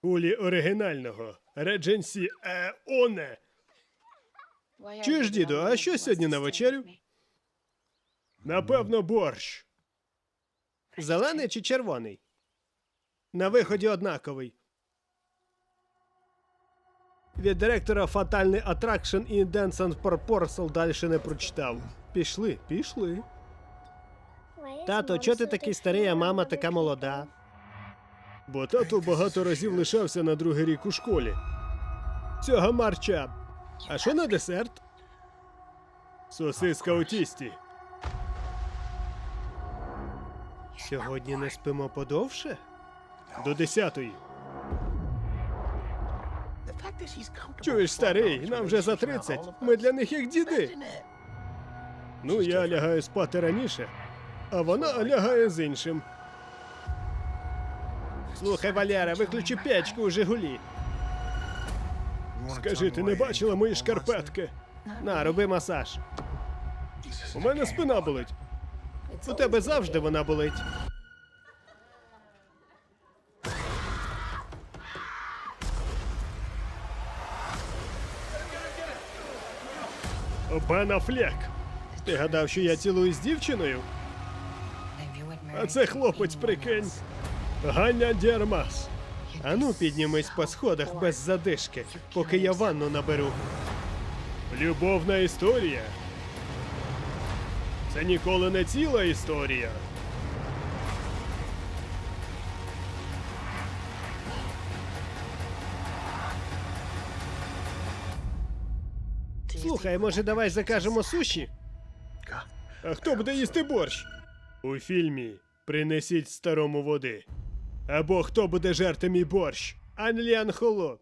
Кулі оригінального. Редженсі Еоне. Чуєш, діду, а що сьогодні на вечерю? Напевно, борщ. Зелений чи червоний? На виході однаковий. Від директора Фатальний Attraction і Dance and Proposal далі не прочитав. Пішли, пішли. Тато, чого ти такий старий, а мама така молода? Бо тато багато разів лишався на другий рік у школі. Цього марча. А що на десерт? Сосиска у тісті. Сьогодні не спимо подовше? До десятої. Чуєш, старий, нам вже за 30. Ми для них як діди. Ну, я лягаю спати раніше, а вона лягає з іншим. Слухай, Валера, виключи печку у Жигулі. Скажи, ти не бачила мої шкарпетки? На, роби масаж. У мене спина болить. У тебе завжди вона болить. Бен Афлек. Ти гадав, що я цілую з дівчиною? А це хлопець, прикинь. Ганя Дєрмас. Ану, піднімись по сходах без задишки, поки я ванну наберу. Любовна історія. Це ніколи не ціла історія. Слухай, може, давай закажемо суші? А хто буде їсти борщ? У фільмі Принесіть старому води. Або хто буде жерти мій борщ? Анліан Холо.